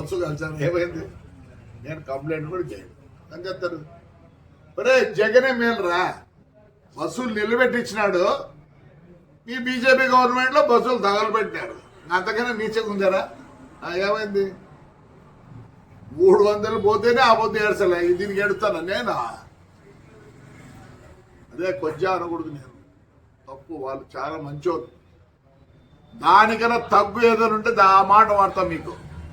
Bus కలిసాను. ఏమైంది? నేను complaint కూడా చేయను. అని చెప్తారు ఒరే జగనే మేలురా. బస్సులు నిలబెట్టించినాడు. ఈ బీజేపీ గవర్నమెంట్లో బస్సులు తగలబెట్టారు అంతకన్నా నీచగా ఉందారా? ఏమైంది? మూడు వందలు పోతేనే ఆ పొద్దు ఏడ్చలే. దీనికి ఎడుతాను నేనా? అదే కొద్దిగా అనకూడదు నేను. తప్పు. వాళ్ళు చాలా మంచోళ్ళు. దానికన్నా తగ్గు ఏదైనా ఉంటే దా- ఆ మాట వాడతాం మీకు.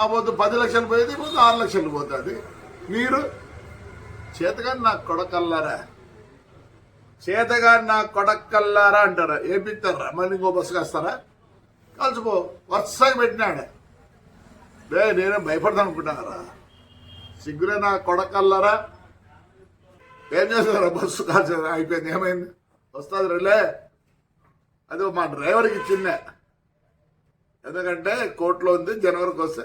ఆ పొద్దు పది లక్షలు పోయేది ఈ పొద్దు ఆరు లక్షలు పోతుంది. మీరు చేతగాని నా కొడకల్లారా? చేతగాని నా కొడకల్లారా అంటారా? ఏపిస్తారా మళ్ళీ ఇంకో బస్సు కాస్తారా? కలిసిపో వరుసగా పెట్టినాడు బే నేనే భయపడతాను అనుకుంటున్నారా సిగ్గురే నా కొడకల్లారా? ఏం చేస్తారా బస్సు కాల్చే అయిపోయింది. ఏమైంది? వస్తుంది రేలే అది మా డ్రైవర్కి ఇచ్చిందే. ఎందుకంటే కోర్టులో ఉంది జనవరికి వస్తే.